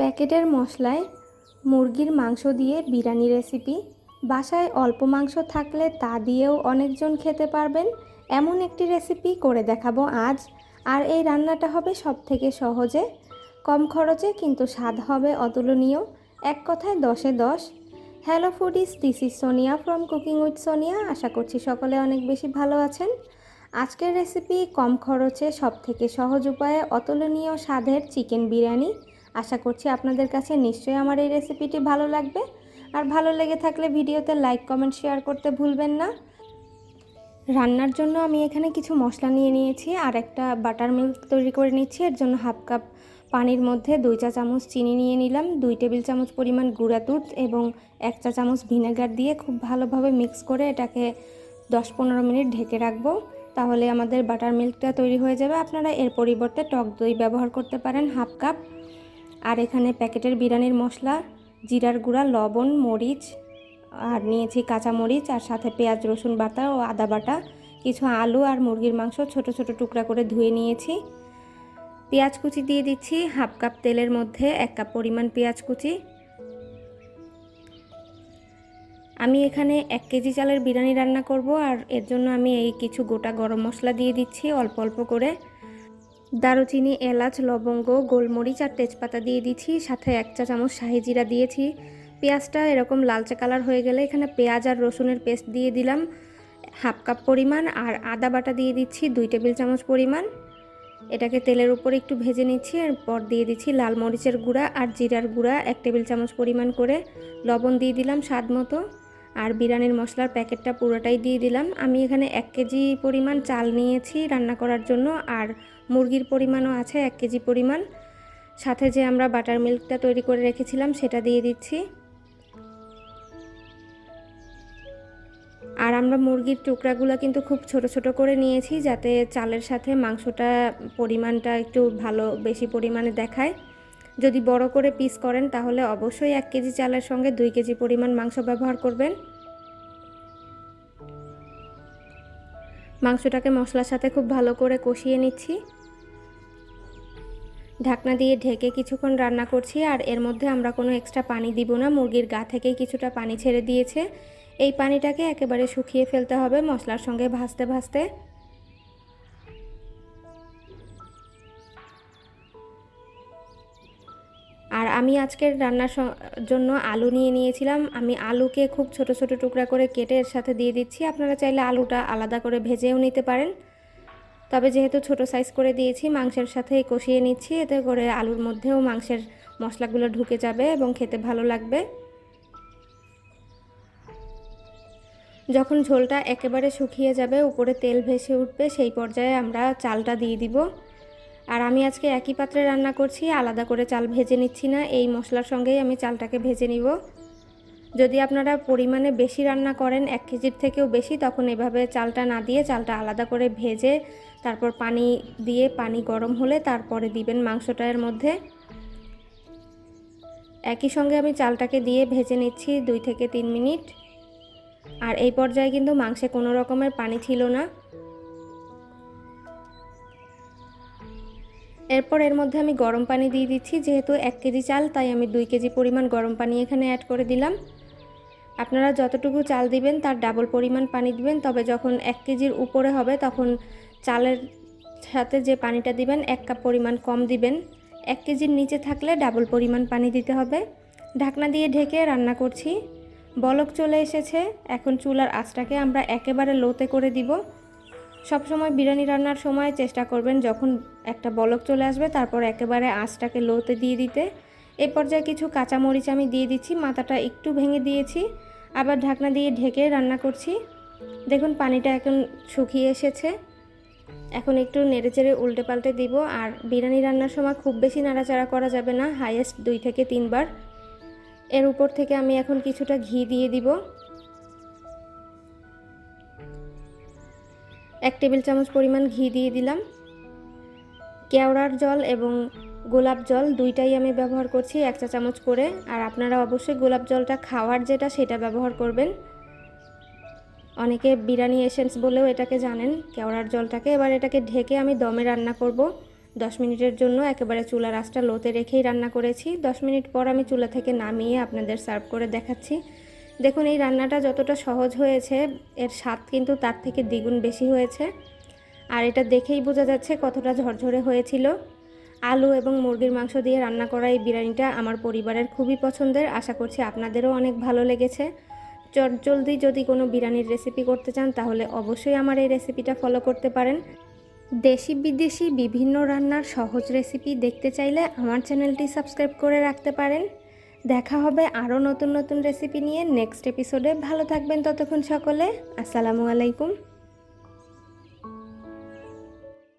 প্যাকেটের মশলায় মুরগির মাংস দিয়ে বিরিয়ানি রেসিপি বাসায় অল্প মাংস থাকলে তা দিয়েও অনেকজন খেতে পারবেন। এমন একটি রেসিপি করে দেখাবো আজ। আর এই রান্নাটা হবে সব থেকে সহজে। কম খরচে কিন্তু স্বাদ হবে অতুলনীয়। এক কথায় দশে দশ। Hello foodies this is Sonia from cooking with Sonia আশা করছি সকলে অনেক বেশি ভালো আছেন। আজকের রেসিপি কম খরচে সব থেকে সহজ উপায়ে অতুলনীয় স্বাদের চিকেন বিরিয়ানি। আশা করছি আপনাদের কাছে নিশ্চয়ই আমার এই রেসিপিটি ভালো লাগবে। আর ভালো লেগে থাকলে ভিডিওতে লাইক কমেন্ট শেয়ার করতে ভুলবেন না। রান্নার জন্য আমি এখানে কিছু মশলা নিয়ে নিয়েছি আর একটা বাটার মিল্ক তৈরি করে নিচ্ছি। এর জন্য হাফ কাপ পানির মধ্যে দুই চা চামচ চিনি নিয়ে নিলাম, দুই টেবিল চামচ পরিমাণ গুঁড়া দুধ এবং এক চা চামচ ভিনেগার দিয়ে খুব ভালোভাবে মিক্স করে এটাকে দশ পনেরো মিনিট ঢেকে রাখব। তাহলে আমাদের বাটার মিল্কটা তৈরি হয়ে যাবে। আপনারা এর পরিবর্তে টক দই ব্যবহার করতে পারেন হাফ কাপ আর এখানে প্যাকেটের বিরিয়ানির মশলা, জিরার গুঁড়া, লবণ, মরিচ, আর নিয়েছি কাঁচা মরিচ, আর সাথে পেঁয়াজ, রসুন বাটা ও আদা বাটা, কিছু আলু আর মুরগির মাংস ছোট ছোট টুকরা করে ধুয়ে নিয়েছি। পেঁয়াজ কুচি দিয়ে দিচ্ছি হাফ কাপ তেলের মধ্যে এক কাপ পরিমাণ পেঁয়াজ কুচি। আমি এখানে এক কেজি চালের বিরিয়ানি রান্না করব, আর এর জন্য আমি এই কিছু গোটা গরম মশলা দিয়ে দিচ্ছি অল্প অল্প করে। দারুচিনি, এলাচ, লবঙ্গ, গোলমরিচ আর তেজপাতা দিয়ে দিচ্ছি, সাথে এক চা চামচ শাহি জিরা দিয়েছি। পেঁয়াজটা এরকম লালচে কালার হয়ে গেলে এখানে পেঁয়াজ আর রসুনের পেস্ট দিয়ে দিলাম। হাফ কাপ পরিমাণ আর আদা বাটা দিয়ে দিচ্ছি, দুই টেবিল চামচ পরিমাণ। এটাকে তেলের উপর একটু ভেজে নিচ্ছি, এরপর দিয়ে দিচ্ছি লাল মরিচের গুঁড়া আর জিরার গুঁড়া, এক টেবিল চামচ পরিমাণ করে। লবণ দিয়ে দিলাম স্বাদ মতো। আর বিরিয়ানির মশলার প্যাকেটটা পুরোটাই দিয়ে দিলাম। আমি এখানে এক কেজি পরিমাণ চাল নিয়েছি রান্না করার জন্য। আর মুরগির পরিমাণও আছে, এক কেজি পরিমাণ। সাথে যে আমরা বাটার মিল্কটা তৈরি করে রেখেছিলাম, সেটা দিয়ে দিচ্ছি। আর আমরা মুরগির টুকরাগুলো কিন্তু খুব ছোট ছোট করে নিয়েছি, যাতে চালের সাথে মাংসটা পরিমাণটা একটু ভালো, বেশি পরিমাণে দেখায়। যদি বড় করে পিস করেন, তাহলে অবশ্যই এক কেজি চালের সঙ্গে দুই কেজি পরিমাণ মাংস ব্যবহার করবেন। মাংসটাকে মশলার সাথে খুব ভালো করে কষিয়ে নিচ্ছি। ঢাকনা দিয়ে ঢেকে কিছুক্ষণ রান্না করছি আর এর মধ্যে আমরা কোনো এক্সট্রা পানি দিব না। মুরগির গা থেকেই কিছুটা পানি ছেড়ে দিয়েছে। এই পানিটাকে একেবারে শুকিয়ে ফেলতে হবে মশলার সঙ্গে ভাজতে ভাজতে। আর আমি আজকের রান্নার জন্য আলু নিয়ে নিয়েছিলাম। আমি আলুকে খুব ছোট ছোট টুকরা করে কেটে এর সাথে দিয়ে দিচ্ছি। আপনারা চাইলে আলুটা আলাদা করে ভেজেও নিতে পারেন। তবে যেহেতু ছোট সাইজ করে দিয়েছি, মাংসের সাথে কষিয়ে নিচ্ছি। এতে করে আলুর মধ্যেও মাংসের মশলাগুলো ঢুকে যাবে এবং খেতে ভালো লাগবে। যখন ঝোলটা একেবারে শুকিয়ে যাবে, উপরে তেল ভেসে উঠবে, সেই পর্যায়ে আমরা চালটা দিয়ে দিব। আর আমি আজকে একই পাত্রে রান্না করছি, আলাদা করে চাল ভেজে নিচ্ছি না। এই মশলার সঙ্গেই আমি চালটাকে ভেজে নিব। যদি আপনারা পরিমাণে বেশি রান্না করেন, এক কেজির থেকেও বেশি, তখন এভাবে চালটা না দিয়ে চালটা আলাদা করে ভেজে, তারপর পানি দিয়ে পানি গরম হলে তারপরে দিবেন মাংসটা এর মধ্যে। একই সঙ্গে আমি চালটাকে দিয়ে ভেজে নিচ্ছি দুই থেকে তিন মিনিট। আর এই পর্যায়ে কিন্তু মাংসে কোনো রকমের পানি ছিল না। এরপর এর মধ্যে আমি গরম পানি দিয়ে দিচ্ছি, যেহেতু এক কেজি চাল, তাই আমি দুই কেজি পরিমাণ গরম পানি এখানে অ্যাড করে দিলাম। আপনারা যতটুকু চাল দিবেন তার ডাবল পরিমাণ পানি দিবেন, তবে যখন এক কেজির উপরে হবে তখন চালের সাথে যে পানিটা দিবেন, এক কাপ পরিমাণ কম দিবেন। এক কেজির নিচে থাকলে ডাবল পরিমাণ পানি দিতে হবে। ঢাকনা দিয়ে ঢেকে রান্না করছি। বলক চলে এসেছে। এখন চুলার আঁচটাকে আমরা একেবারে লোতে করে দিব। সবসময় বিরিয়ানি রান্নার সময় চেষ্টা করবেন যখন একটা বলক চলে আসবে, তারপর একেবারে আঁচটাকে লোতে দিয়ে দিতে। এ পর্যায়ে কিছু কাঁচামরিচ আমি দিয়ে দিচ্ছি, মাথাটা একটু ভেঙে দিয়েছি, আবার ঢাকনা দিয়ে ঢেকে রান্না করছি। দেখুন, পানিটা এখন শুকিয়ে এসেছে। এখন একটু নেড়ে চেড়ে উল্টে পাল্টে দিব, আর বিরিয়ানি রান্নার সময় খুব বেশি নাড়াচাড়া করা যাবে না, হাইয়েস্ট দুই থেকে তিনবার। এর উপর থেকে আমি এখন কিছুটা ঘি দিয়ে দিব। এক টেবিল চামচ পরিমাণ ঘি দিয়ে দিলাম। কেওড়ার জল এবং গোলাপ জল দুইটাই আমি ব্যবহার করছি, এক চা চামচ করে। আর আপনারা অবশ্যই গোলাপ জলটা খাওয়ার যেটা সেটা ব্যবহার করবেন। অনেকে বিরিয়ানি এসেন্স বলেও এটাকে জানেন, কেওড়ার জলটাকে। এবার এটাকে ঢেকে আমি দমে রান্না করব। দশ মিনিটের জন্য একেবারে চুলার আঁচটা লোতে রেখেই রান্না করেছি। দশ মিনিট পর আমি চুলা থেকে নামিয়ে আপনাদের সার্ভ করে দেখাচ্ছি। দেখুন, এই রান্নাটা যতটা সহজ হয়েছে, এর স্বাদ কিন্তু তার থেকে দ্বিগুণ বেশি হয়েছে। আর এটা দেখেই বোঝা যাচ্ছে কতটা ঝরঝরে হয়েছিল। আলু এবং মুরগির মাংস দিয়ে রান্না করা এই বিরিয়ানিটা আমার পরিবারের খুবই পছন্দের। আশা করছি আপনাদেরও অনেক ভালো লেগেছে। চটজলদি যদি কোনো বিরিয়ানির রেসিপি করতে চান, তাহলে অবশ্যই আমার এই রেসিপিটা ফলো করতে পারেন। দেশি বিদেশি বিভিন্ন রান্নার সহজ রেসিপি দেখতে চাইলে আমার চ্যানেলটি সাবস্ক্রাইব করে রাখতে পারেন। দেখা হবে আরও নতুন নতুন রেসিপি নিয়ে নেক্সট এপিসোডে ভালো থাকবেন ততক্ষণ সকলে। আসসালামু আলাইকুম।